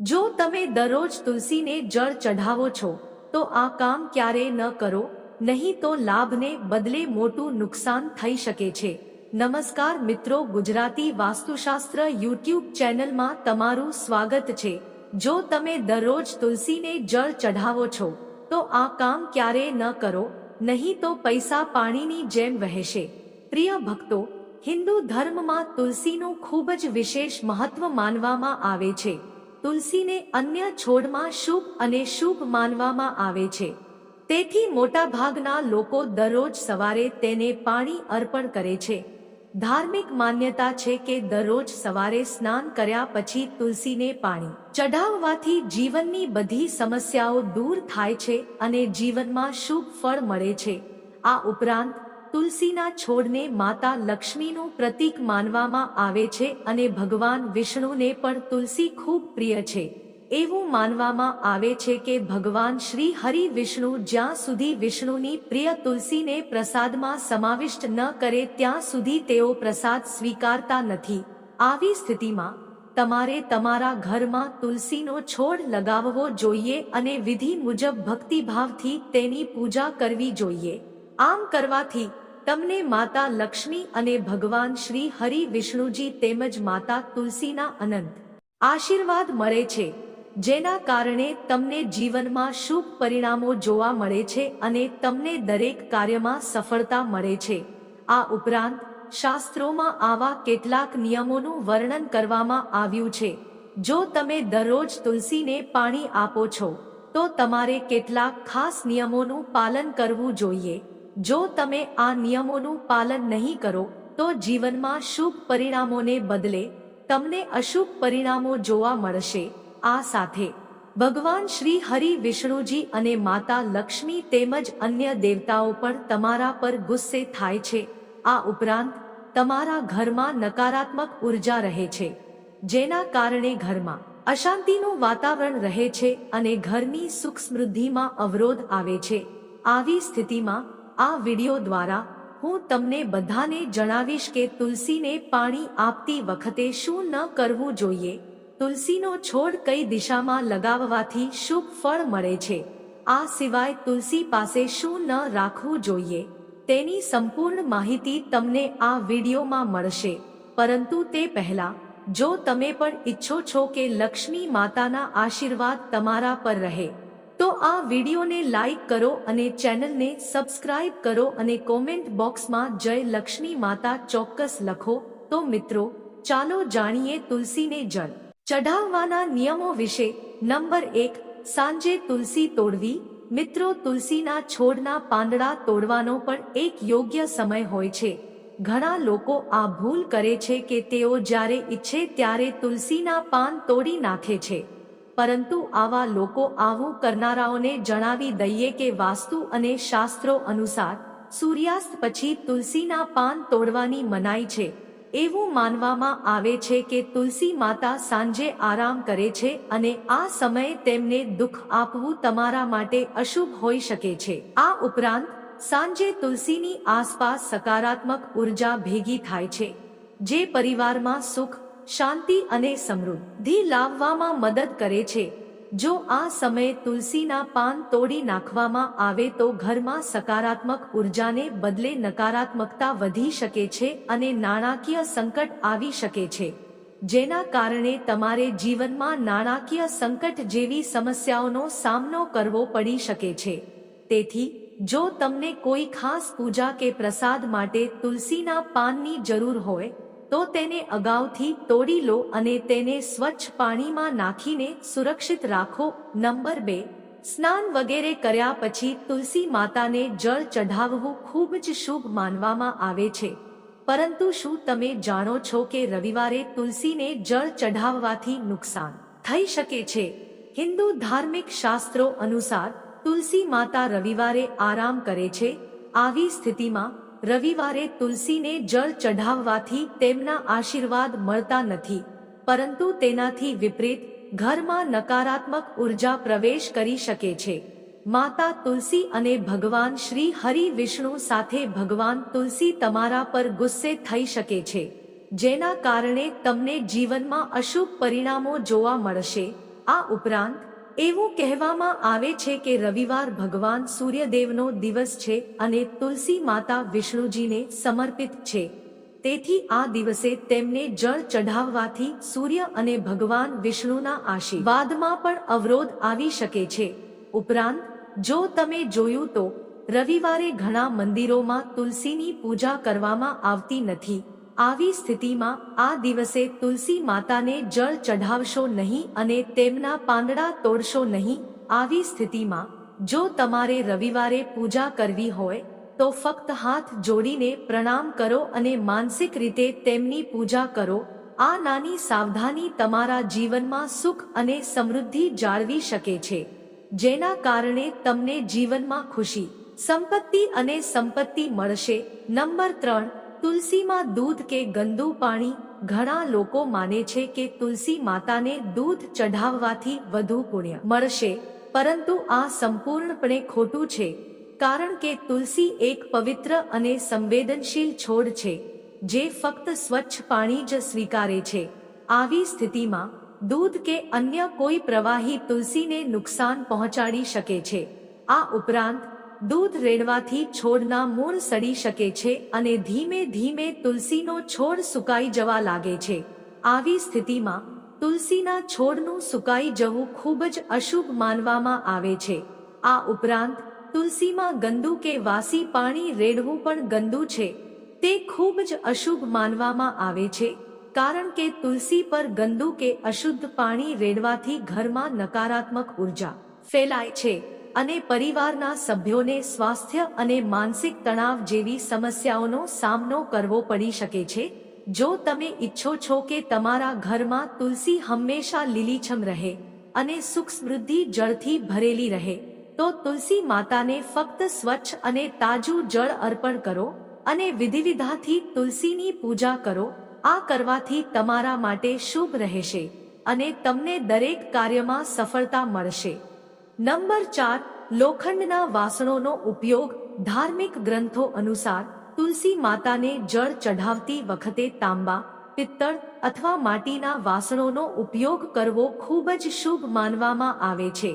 જો તમે દરરોજ તુલસીને જળ ચઢાવો છો, તો આ કામ ક્યારે ન કરો, નહીં તો લાભને બદલે મોટું નુકસાન થઈ શકે છે. નમસ્કાર મિત્રો, ગુજરાતી વાસ્તુશાસ્ત્ર યુટ્યુબ ચેનલમાં તમારું સ્વાગત છે. જો તમે દરરોજ તુલસીને જળ ચઢાવો છો, તો આ કામ ક્યારે ન કરો, નહીં તો પૈસા પાણીની જેમ વહેશે. પ્રિય ભક્તો, હિન્દુ ધર્મમાં તુલસીનું ખૂબ જ વિશેષ મહત્વ માનવામાં આવે છે. તુલસીને અન્ય છોડમાં શુભ અને શુભ માનવામાં આવે છે. તેથી મોટાભાગના લોકો દરરોજ સવારે તેને પાણી અર્પણ કરે છે. ધાર્મિક માન્યતા છે કે દરરોજ સવારે સ્નાન કર્યા પછી તુલસીને પાણી ચઢાવવાથી જીવનની બધી સમસ્યાઓ દૂર થાય છે અને જીવનમાં શુભ ફળ મળે છે. આ ઉપરાંત તુલસીના છોડને માતા લક્ષ્મીનું પ્રતીક માનવામાં આવે છે અને ભગવાન વિષ્ણુને પણ તુલસી ખૂબ પ્રિય છે. એવું માનવામાં આવે છે કે ભગવાન શ્રી હરિ વિષ્ણુ જ્યાં સુધી વિષ્ણુની પ્રિય તુલસીને પ્રસાદમાં સમાવિષ્ટ ન કરે ત્યાં સુધી તેઓ પ્રસાદ સ્વીકારતા નથી. આવી સ્થિતિમાં, તમારે તમારા ઘરમાં તુલસીનો છોડ લગાવવો જોઈએ અને વિધિ મુજબ ભક્તિભાવથી તેની પૂજા કરવી જોઈએ. આમ કરવાથી તમને માતા લક્ષ્મી અને ભગવાન શ્રી હરિ વિષ્ણુજી તેમજ માતા તુલસીના અનંત આશીર્વાદ મળે છે, જેના કારણે તમને જીવનમાં શુભ પરિણામો જોવા મળે છે અને તમને દરેક કાર્યમાં સફળતા મળે છે. આ ઉપરાંત, શાસ્ત્રોમાં આવા કેટલાક નિયમોનું વર્ણન કરવામાં આવ્યું છે. જો તમે દરરોજ તુલસીને પાણી આપો છો, તો તમારે કેટલાક ખાસ નિયમોનું પાલન કરવું જોઈએ. જો તમે આ નિયમોનું પાલન નહીં કરો, તો જીવનમાં શુભ પરિણામોને બદલે તમને અશુભ પરિણામો જોવા મળશે. આ સાથે, ભગવાન શ્રી હરિ વિષ્ણુજી અને માતા લક્ષ્મી તેમજ અન્ય દેવતાઓ પણ તમારા પર ગુસ્સે થાય છે. આ ઉપરાંત, તમારા ઘરમાં નકારાત્મક ઊર્જા રહે છે. જેના કારણે ઘરમાં અશાંતિનું વાતાવરણ રહે છે અને ઘરની સુખ સમૃદ્ધિમાં અવરોધ આવે છે. આવી સ્થિતિમાં આ વિડિયો દ્વારા હું તમને બધાને જણાવીશ કે તુલસીને પાણી આપતી વખતે શું ન કરવું જોઈએ. તુલસીનો છોડ કઈ દિશામાં લગાવવાથી શુભ ફળ મળે છે. આ સિવાય તુલસી પાસે શું ન રાખવું જોઈએ. તેની સંપૂર્ણ માહિતી તમને આ વિડીયોમાં મળશે. પરંતુ તે પહેલા, જો તમે પણ ઈચ્છો છો કે લક્ષ્મી માતાના આશીર્વાદ તમારા પર રહે તો આ વિડીયોને લાઈક કરો અને ચેનલને સબસ્ક્રાઇબ કરો અને કોમેન્ટ બોક્સમાં જય લક્ષ્મી માતા ચોક્કસ લખો. તો મિત્રો, ચાલો જાણીએ તુલસીને જળ. ચઢાવવાના નિયમો વિશે નંબર એક, સાંજે તુલસી તોડવી. મિત્રો, તુલસીના છોડના પાંદડા તોડવાનો પણ એક યોગ્ય સમય હોય છે. ઘણા લોકો આ ભૂલ કરે છે કે તેઓ જ્યારે ઈચ્છે ત્યારે તુલસીના પાન તોડી નાખે છે. પરંતુ આવા લોકો આવું કરનારાઓને જણાવી દઈએ કે વાસ્તુ અને શાસ્ત્રો અનુસાર સૂર્યાસ્ત પછી તુલસીના પાન તોડવાની મનાઈ છે. એવું માનવામાં આવે છે કે તુલસી માતા સાંજે આરામ કરે છે અને આ સમયે તેમને દુઃખ આપવું તમારા માટે અશુભ હોઈ શકે છે. આ ઉપરાંત, સાંજે તુલસીની આસપાસ સકારાત્મક ઊર્જા ભેગી થાય છે, જે પરિવારમાં સુખ શાંતિ અને સમૃદ્ધિ લાવવામાં મદદ કરે છે. જો આ સમયે તુલસીના પાન તોડી નાખવામાં આવે તો ઘરમાં સકારાત્મક ઉર્જાને બદલે નકારાત્મકતા વધી શકે છે અને નાણાકીય સંકટ આવી શકે છે. જેના કારણે તમારે જીવનમાં નાણાકીય સંકટ જેવી સમસ્યાઓનો સામનો કરવો પડી શકે છે. તેથી, જો તમને કોઈ ખાસ પૂજા કે પ્રસાદ માટે તુલસીના પાનની જરૂર હોય તો તેને અગાઉથી તોડી લો અને તેને સ્વચ્છ પાણીમાં નાખીને સુરક્ષિત રાખો. નંબર બે, સ્નાન વગેરે કર્યા પછી તુલસી માતાને જળ ચઢાવવું ખૂબ જ શુભ માનવામાં આવે છે. પરંતુ શું તમે જાણો છો કે રવિવારે તુલસીને જળ ચઢાવવાથી નુકસાન થઈ શકે છે? હિન્દુ ધાર્મિક શાસ્ત્રો અનુસાર તુલસી માતા રવિવારે આરામ કરે છે. આવી સ્થિતિમાં રવિવારે તુલસીને જળ ચઢાવવાથી તેમના આશીર્વાદ મળતા નથી. પરંતુ તેનાથી વિપરીત, ઘરમાં નકારાત્મક ઊર્જા પ્રવેશ કરી શકે છે. માતા તુલસી અને ભગવાન શ્રી હરિ વિષ્ણુ સાથે ભગવાન તુલસી તમારા પર ગુસ્સે થઈ શકે છે. જેના કારણે તમને જીવનમાં અશુભ પરિણામો જોવા મળશે. આ ઉપરાંત એવું કહેવામાં આવે છે કે રવિવાર ભગવાન સૂર્યદેવનો દિવસ છે અને તુલસી માતા વિષ્ણુજીને સમર્પિત છે. તેથી આ દિવસે તેમને જળ ચઢાવવાથી સૂર્ય અને ભગવાન વિષ્ણુના આશીર્વાદમાં પણ અવરોધ આવી શકે છે. ઉપરાંત, જો તમે જોયું તો, રવિવારે ઘણા મંદિરોમાં તુલસીની પૂજા કરવામાં આવતી નથી. આવી સ્થિતિમાં આ દિવસે તુલસી માતાને જળ ચઢાવશો નહીં અને તેમના પાંદડા તોડશો નહીં. આવી સ્થિતિમાં, જો તમારે રવિવારે પૂજા કરવી હોય, તો ફક્ત હાથ જોડીને પ્રણામ કરો અને માનસિક રીતે તેમની પૂજા કરો. આ નાની સાવધાની તમારા જીવનમાં સુખ અને સમૃદ્ધિ જાળવી શકે છે, જેના કારણે તમને જીવનમાં ખુશી, સંપત્તિ અને સંપત્તિ મળશે. નંબર ત્રણ તુલસીમાં દૂધ કે ગંદુ પાણી ઘણા લોકો માને છે કે તુલસી માતાને દૂધ ચઢાવવાથી વધુ પુણ્ય મળશે. પરંતુ આ સંપૂર્ણપણે ખોટું છે, કારણ કે તુલસી એક પવિત્ર અને સંવેદનશીલ છોડ છે, જે ફક્ત સ્વચ્છ પાણી જ સ્વીકારે છે. આવી સ્થિતિમાં, દૂધ કે અન્ય કોઈ પ્રવાહી તુલસીને નુકસાન પહોંચાડી શકે છે. આ ઉપરાંત દૂધ રેડવાથી છોડના મૂળ સડી શકે છે અને ધીમે ધીમે તુલસીનો છોડ સુકાઈ જવા લાગે છે. આવી સ્થિતિમાં તુલસીના છોડનું સુકાઈ જવું ખૂબ જ અશુભ માનવામાં આવે છે. આ ઉપરાંત તુલસીમાં ગંદુ કે વાસી પાણી રેડવું પણ ગંદુ છે. તે ખૂબ જ અશુભ માનવામાં આવે છે, કારણ કે તુલસી પર ગંદુ કે અશુદ્ધ પાણી રેડવાથી ઘરમાં નકારાત્મક ઊર્જા ફેલાય છે. અને પરિવારના સભ્યોને સ્વાસ્થ્ય અને માનસિક તણાવ જેવી સમસ્યાઓનો સામનો કરવો પડી શકે છે. જો તમે ઈચ્છો છો કે તમારા ઘરમાં તુલસી હંમેશા લીલીછમ રહે અને સુખ સમૃદ્ધિ જળથી ભરેલી રહે, તો તુલસી માતાને ફક્ત સ્વચ્છ અને તાજું જળ અર્પણ કરો અને વિધિવિધાથી તુલસીની પૂજા કરો. આ કરવાથી તમારા માટે શુભ રહેશે અને તમને દરેક કાર્યમાં સફળતા મળશે. નંબર ચાર, લોખંડના વાસણોનો ઉપયોગ ધાર્મિક ગ્રંથો અનુસાર તુલસી માતાને જળ ચઢાવતી વખતે તાંબા, પિત્તળ અથવા માટીના વાસણોનો ઉપયોગ કરવો ખૂબ જ શુભ માનવામાં આવે છે.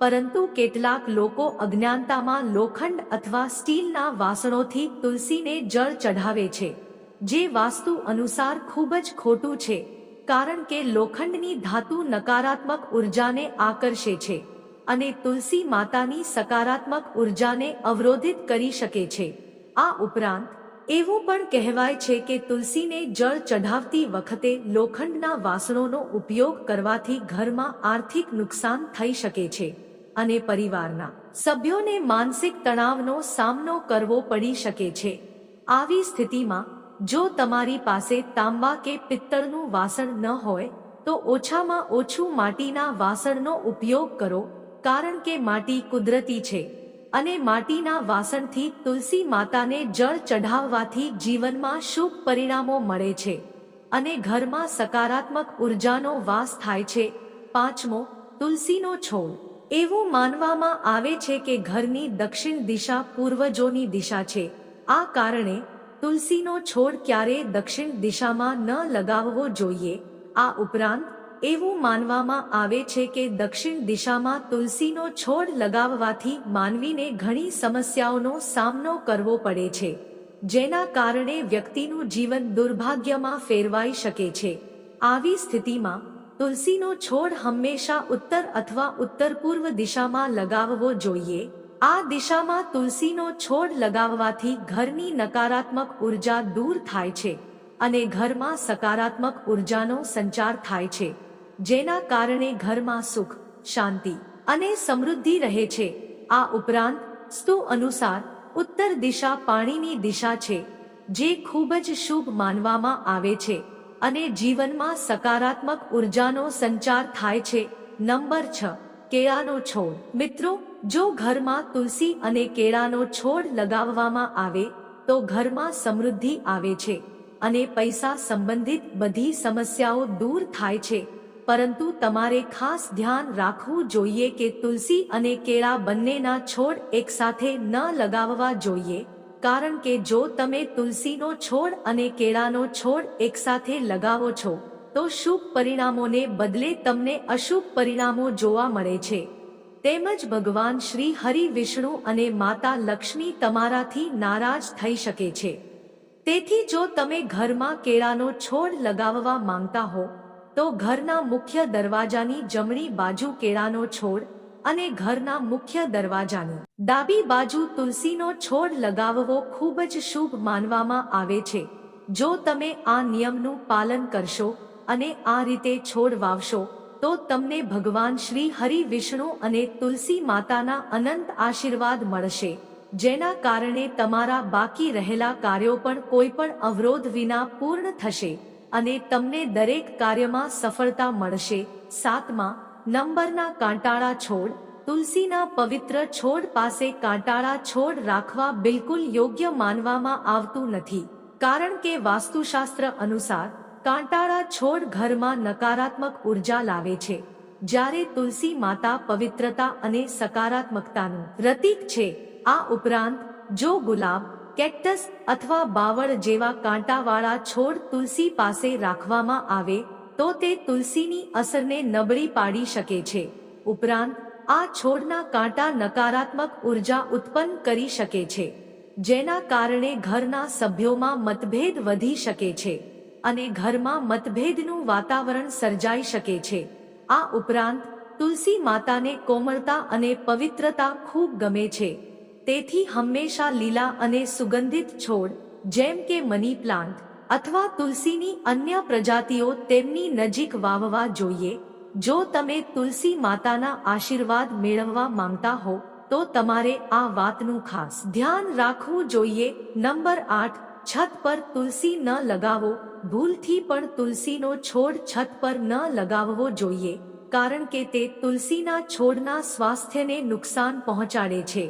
પરંતુ કેટલાક લોકો અજ્ઞાનતામાં લોખંડ અથવા સ્ટીલના વાસણોથી તુલસીને જળ ચઢાવે છે, જે વાસ્તુ અનુસાર ખૂબ જ ખોટું છે, કારણ કે લોખંડની ધાતુ નકારાત્મક ઉર્જાને આકર્ષે છે. અને તુલસી માતાની સકારાત્મક ઉર્જાને અવરોધિત કરી શકે છે. આ ઉપરાંત, એવું પણ કહેવાય છે કે તુલસીને જળ ચઢાવતી વખતે લોખંડના વાસણોનો ઉપયોગ કરવાથી ઘરમાં આર્થિક નુકસાન થઈ શકે છે અને પરિવારના સભ્યોને માનસિક તણાવનો સામનો કરવો પડી શકે છે. આવી સ્થિતિમાં, જો તમારી પાસે તાંબા કે પિત્તળનું વાસણ ન હોય, તો ઓછામાં ઓછું માટીના વાસણનો ઉપયોગ કરો કારણ કે માટી કુદરતી છે અને માટીના વાસણથી તુલસી માતાને જળ ચઢાવવાથી જીવનમાં શુભ પરિણામો મળે છે અને ઘરમાં સકારાત્મક ઉર્જાનો વાસ થાય છે. પાંચમો, તુલસીનો છોડ. એવું માનવામાં આવે છે કે ઘરની દક્ષિણ દિશા પૂર્વજોની દિશા છે. આ કારણે તુલસીનો છોડ ક્યારે દક્ષિણ દિશામાં ન લગાવવો જોઈએ. આ ઉપરાંત એવું માનવામાં આવે છે કે દક્ષિણ દિશામાં તુલસીનો છોડ લગાવવાથી માનવીને ઘણી સમસ્યાઓનો સામનો કરવો પડે છે, જેના કારણે વ્યક્તિનું જીવન દુર્ભાગ્યમાં ફેરવાઈ શકે છે. આવી સ્થિતિમાં, તુલસીનો છોડ હંમેશા ઉત્તર અથવા ઉત્તર પૂર્વ દિશામાં લગાવવો જોઈએ. આ દિશામાં તુલસીનો છોડ લગાવવાથી ઘરની નકારાત્મક ઊર્જા દૂર થાય છે અને ઘરમાં સકારાત્મક ઉર્જાનો સંચાર થાય છે. જેના કારણે ઘરમાં સુખ, શાંતિ અને સમૃદ્ધિ રહે છે. આ ઉપરાંત, સ્તુ અનુસાર, ઉત્તર દિશા પાણીની દિશા છે, જે ખૂબ જ શુભ માનવામાં આવે છે અને જીવનમાં સકારાત્મક ઉર્જાનો સંચાર થાય છે. નંબર છ, કેળાનો છોડ. મિત્રો, જો ઘરમાં તુલસી અને કેળાનો છોડ લગાવવામાં આવે, તો ઘરમાં સમૃદ્ધિ આવે છે અને પૈસા સંબંધિત બધી સમસ્યાઓ દૂર થાય છે. પરંતુ તમારે ખાસ ધ્યાન રાખવું જોઈએ કે તુલસી અને કેળા બંનેના છોડ એકસાથે ન લગાવવા જોઈએ, કારણ કે જો તમે તુલસીનો છોડ અને કેળાનો છોડ એકસાથે લગાવો છો, તો શુભ પરિણામોને બદલે તમને અશુભ પરિણામો જોવા મળે છે. તેમજ ભગવાન શ્રી હરિ વિષ્ણુ અને માતા લક્ષ્મી તમારાથી નારાજ થઈ શકે છે. તેથી જો તમે ઘરમાં કેળાનો છોડ લગાવવા માંગતા હો તો ઘરના મુખ્ય દરવાજાની જમણી બાજુ કેળાનો છોડ અને ઘરના મુખ્ય દરવાજાની ડાબી બાજુ તુલસીનો છોડ લગાવવો ખૂબ જ શુભ માનવામાં આવે છે. જો તમે આ નિયમનું પાલન કરશો અને આ રીતે છોડ વાવશો, તો તમને ભગવાન શ્રી હરિ વિષ્ણુ અને તુલસી માતાના અનંત આશીર્વાદ મળશે, જેના કારણે તમારા બાકી રહેલા કાર્યો પણ કોઈ પણ અવરોધ વિના પૂર્ણ થશે. અને તમને દરેક કાર્યમાં સફળતા મળશે. સાતમા, નંબરના કાંટાળા છોડ. તુલસીના પવિત્ર છોડ પાસે કાંટાળા છોડ રાખવા બિલકુલ યોગ્ય માનવામાં આવતું નથી. કારણ કે વાસ્તુશાસ્ત્ર અનુસાર, કાંટાળા છોડ ઘરમાં નકારાત્મક ઊર્જા લાવે છે. જ્યારે તુલસી માતા પવિત્રતા અને સકારાત્મકતાનું પ્રતીક છે. આ ઉપરાંત, જો ગુલાબ કેક્ટસ અથવા બાવળ જેવા કાંટાવાળા છોડ તુલસી પાસે રાખવામાં આવે, તો તે તુલસીની અસરને નબળી પાડી શકે છે. ઉપરાંત, આ છોડના કાંટા નકારાત્મક ઊર્જા ઉત્પન્ન કરી શકે છે, જેના કારણે ઘરના સભ્યોમાં મતભેદ વધી શકે છે અને ઘરમાં મતભેદનું વાતાવરણ સર્જાઈ શકે છે. આ ઉપરાંત, તુલસી માતાને કોમળતા અને પવિત્રતા ખૂબ ગમે છે. તેથી હંમેશા લીલા અને સુગંધિત છોડ, જેમ કે મની પ્લાન્ટ અથવા તુલસીની અન્ય પ્રજાતિઓ તેમની નજીક વાવવા જોઈએ. જો તમે તુલસી માતાના આશીર્વાદ મેળવવા માંગતા હો, તો તમારે આ વાતનું ખાસ ધ્યાન રાખવું જોઈએ. નંબર આઠ, છત પર તુલસી ન લગાવો. ભૂલથી પણ તુલસીનો છોડ છત પર ન લગાવવો જોઈએ, કારણ કે તે તુલસીના છોડના સ્વાસ્થ્યને નુકસાન પહોંચાડે છે.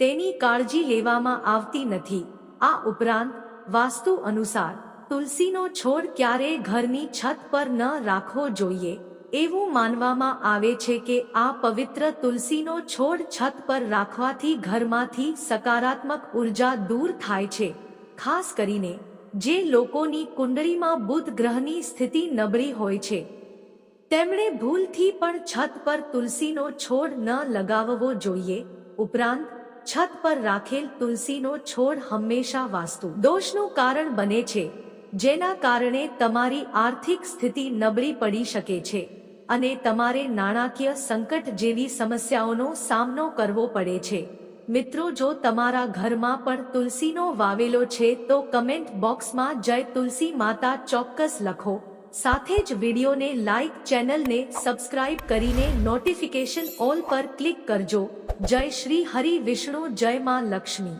તેની કાળજી લેવામાં આવતી નથી. આ ઉપરાંત, વાસ્તુ અનુસાર, તુલસીનો છોડ ક્યારેય ઘરની છત પર ન રાખવો જોઈએ. એવું માનવામાં આવે છે કે આ પવિત્ર તુલસીનો છોડ છત પર રાખવાથી ઘરમાંથી સકારાત્મક ઊર્જા દૂર થાય છે. ખાસ કરીને, જે લોકોની કુંડળીમાં બુધ ગ્રહની સ્થિતિ નબળી હોય છે. તેમણે ભૂલથી પણ છત પર તુલસીનો છોડ ન લગાવવો જોઈએ. ઉપરાંત છત પર રાખેલ તુલસીનો છોડ હંમેશા વાસ્તુ. દોષનું કારણ બને છે, જેના કારણે તમારી આર્થિક સ્થિતિ નબળી પડી શકે છે અને તમારે નાણાકીય સંકટ જેવી સમસ્યાઓનો સામનો કરવો પડે છે. મિત્રો, જો તમારા ઘરમાં પણ તુલસીનો વાવેલો છે, તો કમેન્ટ બોક્સમાં જય તુલસી માતા ચોક્કસ લખો. સાથે જ વિડીયોને લાઈક ચેનલને સબસ્ક્રાઇબ કરીને નોટિફિકેશન ઓલ પર ક્લિક કરજો. જય શ્રી હરિ વિષ્ણુ, જય માં લક્ષ્મી.